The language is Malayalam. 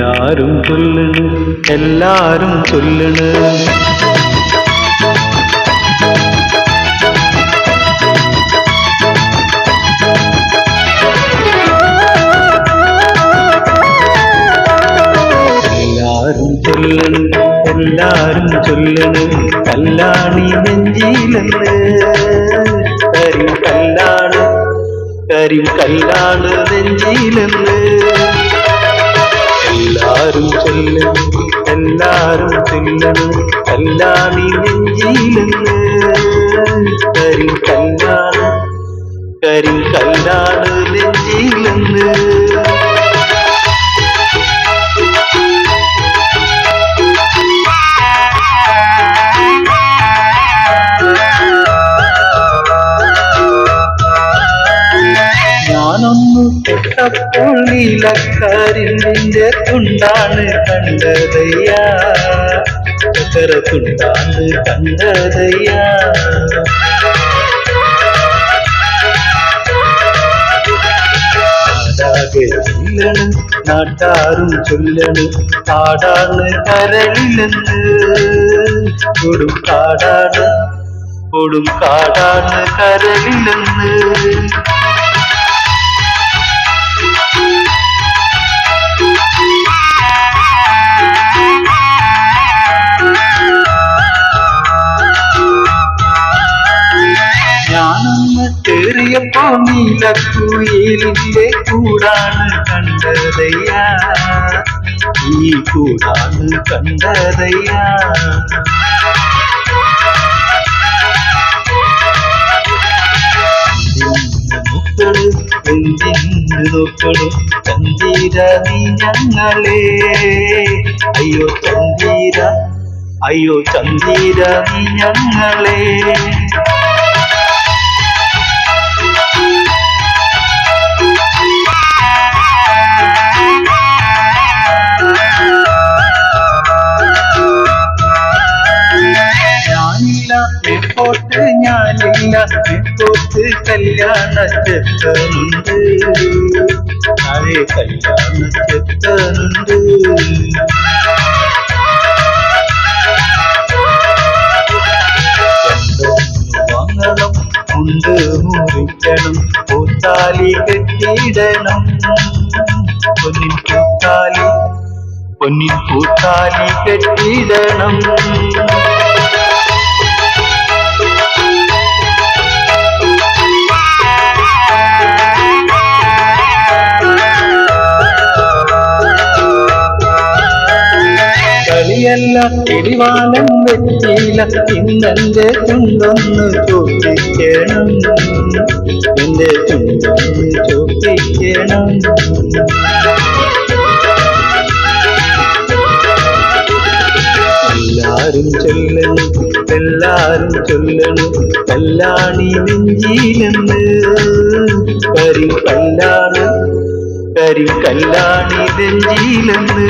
എല്ലാരും ചൊല്ലണ് എല്ലാരും ചൊല്ലണ് എല്ലാരും ചൊല്ലണ് എല്ലാരും ചൊല്ലണ് കല്ലാണി നെഞ്ചിലെന്ന്. കരിം കല്ലാണ് കരിം കല്ലാണ് നെഞ്ചിലെന്ന്. എല്ലാരും എല്ലാരും ചൊല്ലണ് കല്ലാണി നെഞ്ചിലെന്ന് കരിം ഞാനൊന്നു തൊട്ടപ്പോൾ നീലക്കരിന്റെ തുണ്ടാണ് കണ്ടതയ്യ ചക്കര തുണ്ടാണ് കണ്ടതയ്യ നാടാകെ ചൊല്ലണ് നാട്ടാരും ചൊല്ലണ് കാടാണ് കരളിലെന്ന് കൊടും കാടാണ് കൊടും കാടാണ് കരളിലെന്ന് കേറിയപ്പോ നീലക്കുയിലിന്റെ കൂടാണ് കണ്ടതയ്യ. ഈ കൂടാണ് കണ്ടതയ്യ. നോക്കൾ ചന്തീര നീ ഞങ്ങളെ. അയ്യോ തന്തീര അയ്യോ തന്തീര നീ ഞങ്ങളെ. റിപ്പോർട്ട് ഞാനില്ല. റിപ്പോർട്ട് കല്യാണ ചെത്തനുണ്ട് അതെ കല്യാണ ചെത്തനുണ്ട് വാങ്ങണം പൊന്നിൻ പൂത്താലി പൊന്നിൻ പൂത്താലി കളിയല്ല പിടിവാലം വെച്ചില്ല ഇന്നെന്റെ ചുണ്ടൊന്ന് ചോദിക്കണം എന്റെ ചുണ്ടൊന്ന് ചോദിക്കണം എല്ലാരും ചൊല്ലണം എല്ലാരും ചൊല്ലണം കല്ലാണി നെഞ്ചിലെന്ന്. കരി കല്ലാണ് കരി കല്ലാണി നെഞ്ചിലെന്ന്.